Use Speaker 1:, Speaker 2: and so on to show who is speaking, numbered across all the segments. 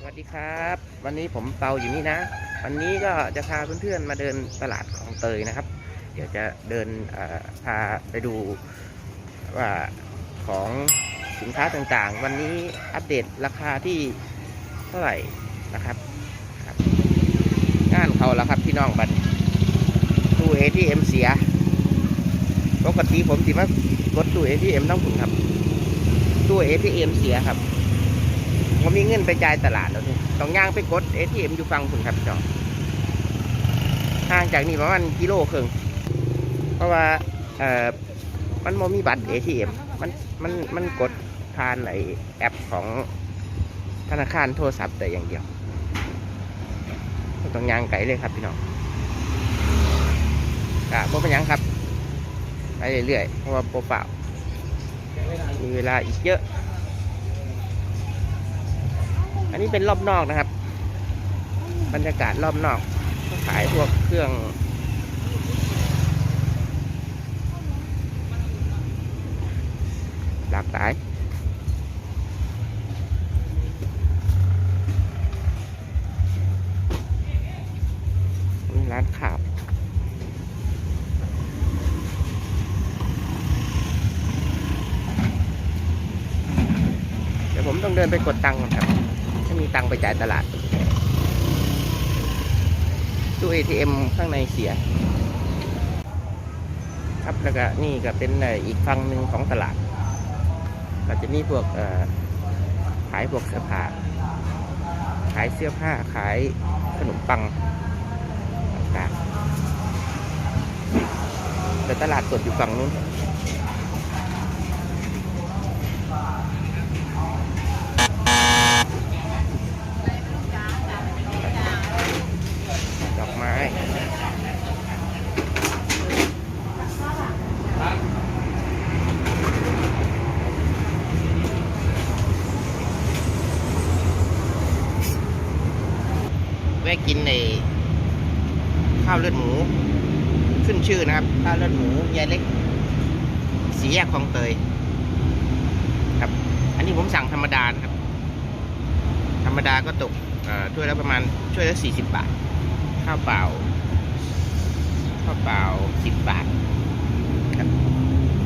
Speaker 1: สวัสดีครับ วันนี้ผมเปาอยู่นี่นะ วันนี้ก็จะพาเพื่อนๆมาเดินตลาดของเตยนะครับ เดี๋ยวจะเดินพาไปดูว่าของสินค้าต่างๆ วันนี้อัปเดตราคาที่เท่าไหร่นะครับครับงานเขาแล้วครับพี่น้องบัดตู้ ATM เสียปกติผมสิมากดตู้ ATM ต้องถึงครับตู้ ATM เสียครับ ผมมีเงินไปจ่ายตลาดแล้วนี่ต้องย่างไปกด ATM อยู่ฟังคุณครับพี่น้องห่างจากนี่ประมาณกิโลครึ่งเพราะว่าเอ่อมันโมมีบัตร ATM มันมันมันกดผ่านไอแอปของธนาคารโทรศัพท์แต่อย่างเดียวต้องย่างไกลเลยครับพี่น้องกะบ่เป็นยังครับไปเรื่อยๆเพราะว่าโปรเปล่ามีเวลาอีกเยอะ นนี้เป็นรอบนอกนะครับ บรรยากาศรอบนอกขายพวกเครื่อง หลากหลายมีร้านข่าวเดี๋ยวผมต้องเดินไปกดตังค์ครับ ตังไปจ่ายตลาดตู้ ATM ข้างในเสีย ครับแล้วก็นี่ก็เป็นอีกฝั่งหนึ่งของตลาด ก็จะมีพวกขายพวกเสื้อผ้า ขายเสื้อผ้าขายขนมปังต่างๆแต่ตลาดสดอยู่ฝั่งนู้น ดอกไม้ แวะกินในข้าวเลือดหมู ขึ้นชื่อนะครับ ข้าวเลือดหมูยายเล็ก สีแยกคลองเตยครับ อันนี้ผมสั่งธรรมดานครับ ธรรมดาก็ตกเอ่อถ้วยละประมาณถ้วยละสี่สิบบาท ข้าวเปล่า ข้าวเปล่าสิบบาทครับ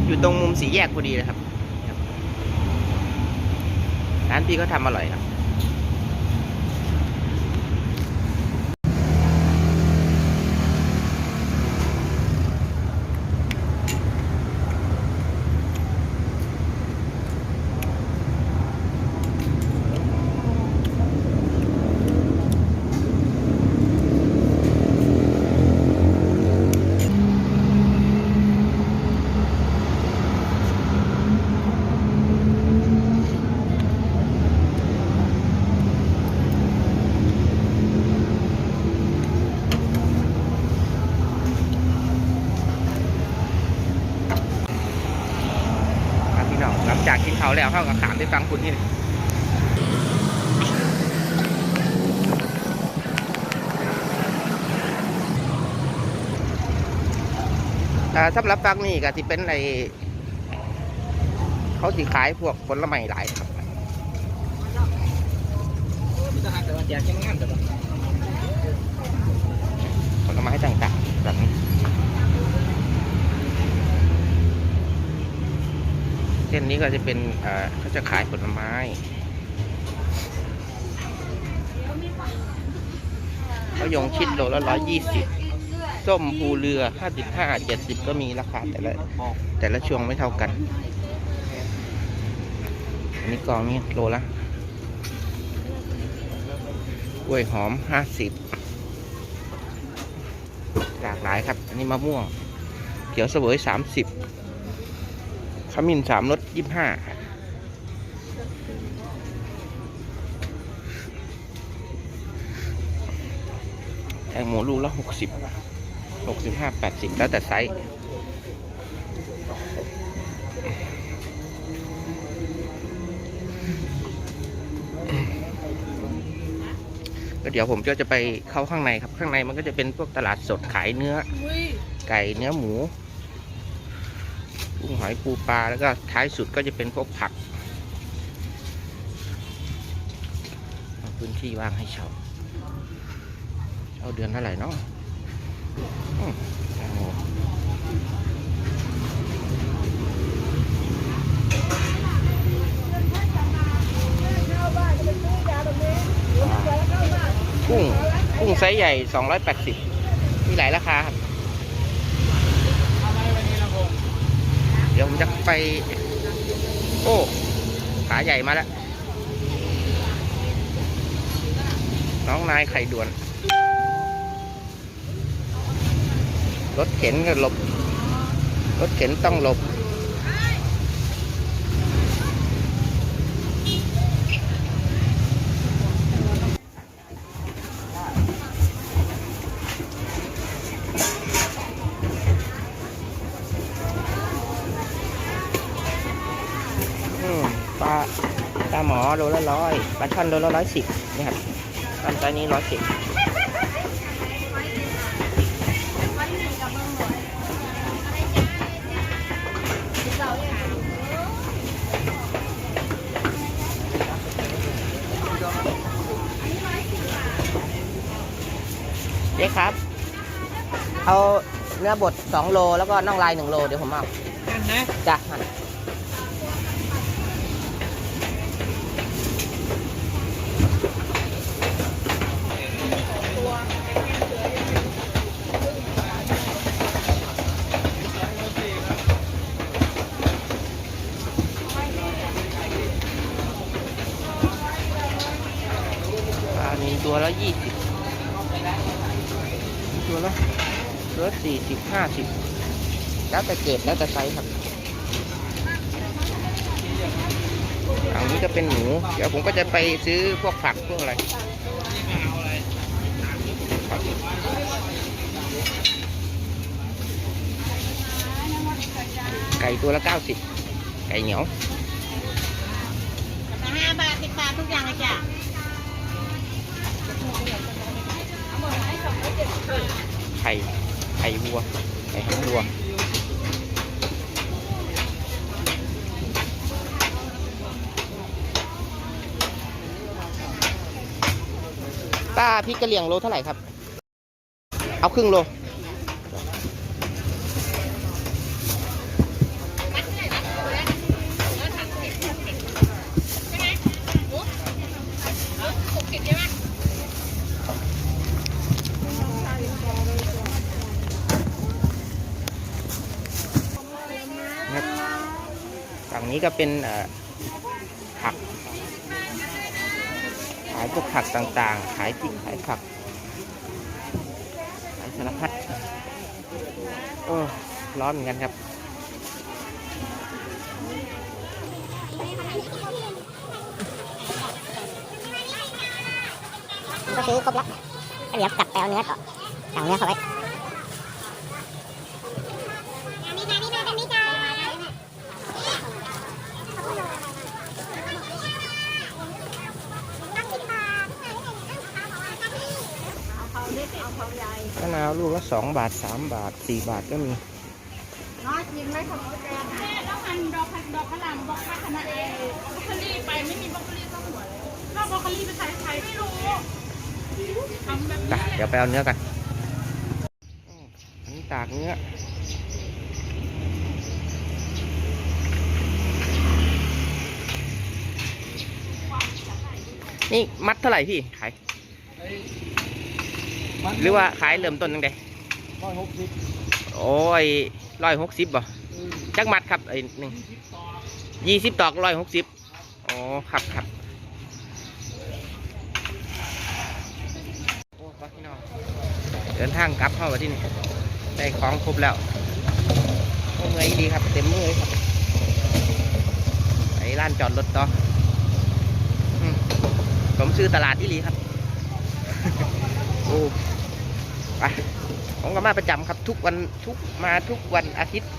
Speaker 1: อยู่ตรงมุมสีแยกพอดีเลยครับร้านพี่ก็ทำอร่อยครับ เขาวแล้วเข้ากับขามไปฟังคุณนี่สำหรับฟังนี่ก็ที่เป็นในเขาสิขายพวกผลไม้หลายครับผลไม้ต่างๆแบบนี้ ส้นนี้ก็จะเป็นเขาจะขายผลไม้มะยงชิดโลละร้อยยี่สิบส้มภูเรือห้าสิบห้าเจ็ดสิบก็มีราคาแต่ละแต่ละช่วงไม่เท่ากัน อันนี้กองนี้โลละกล้วยหอมห้าสิบหลากหลายครับ อันนี้มะม่วง เขียวเสวยสามสิบ ขมิ้นสามรสยี่ห้าแตงโมลูกละหกสิบหกสิบห้าแปดสิบแล้วแต่ไซส์ก็เดี๋ยวผมก็จะไปเข้าข้างในครับ ข้างในมันก็จะเป็นพวกตลาดสดขายเนื้อ ไก่เนื้อหมู กุ้งหอยปูปลาแล้วก็ท้ายสุดก็จะเป็นพวกผัก พื้นที่ว่างให้เช่าเช่าเดือนเท่าไหร่เนาะอืมแตงโมกุ้งกุ้งไซส์ใหญ่ 280 มีหลายราคาครับ เดี๋ยว ผมจะไป โอ้ขาใหญ่มาแล้ว น้องนายไข่ด่วน รถเข็นก็หลบ รถเข็นต้องหลบ อืมปลาปลาหมอโลละร้อยปลาช่อนโลละร้อยสิบนี่ครับตอนไซส์นี้ร้อยสิบเจ๊ครับ เอาเนื้อบดสองโล แล้วก็น่องลายหนึ่งโล เดี๋ยวผมเอา
Speaker 2: กันนะ
Speaker 1: จ้ะ ปลามีตัวละยี่สิบตัวละตัวละ สี่สิบห้าสิบแล้วแต่เกรดแล้วแต่ไซส์ครับอันนี้ก็เป็นหมู เดี๋ยวผมก็จะไปซื้อพวกผักพวกอะไรไก่ตัวละเก้าสิบไก่เหนียว
Speaker 2: ห้าบาทสิบบาททุกอย่างเลยจ้ะ
Speaker 1: ไข่ ไข่วัว ไข่หางวัว ป้าพริกกะเหรี่ยงโลเท่าไหร่ครับ เอาครึ่งโล นะครับ ฝั่งนี้ก็เป็นผัก ขายพวกผักต่างๆ ขายพริกขายผัก ขายสารพัดโอ้ร้อนเหมือนกันครับ
Speaker 3: ก็ซื้อครบแล้วเดี๋ยวกลับไปเอาเนื้อต่อสั่งเนื้อเขาไว้
Speaker 1: มะนาวลูกละสองบาทสามบาทสี่บาทก็มี
Speaker 2: น้อยกินไหมของแดงแม่ต้องหั่นดอกผักดอกกระหล่ำดอกผักคณะเองบรอกโคลี่ไปไม่มีบรอกโคลี่ต้องหัวเลยแล้วบรอกโคลี่ไปใส่ไข่ไม่รู้ทำแบบ
Speaker 1: ไปเดี๋ยวไปเอาเนื้อกันอืมอันนี้ตากเนื้อนี่มัดเท่าไหร่พี่ขาย หรือว่าขายเริ่มต้นตั้งแต่
Speaker 2: ร้อยหกสิบ
Speaker 1: โอ้ยร้อยหกสิบบ่จักมัดครับไอ้หนึ่งยี่สิบตอกร้อยหกสิบอ๋อครับครับโอ้ป้าพี่น้องเดินทางกลับเข้ามาที่นี่ได้ของครบแล้วโอ้เมื่อยดีครับเต็มมือเลยครับไปร้านจอดรถต่ออืมผมซื้อตลาดที่ลีครับ โอ้ ไปผมก็มาประจำครับทุกวันทุกมาทุกวันอาทิตย์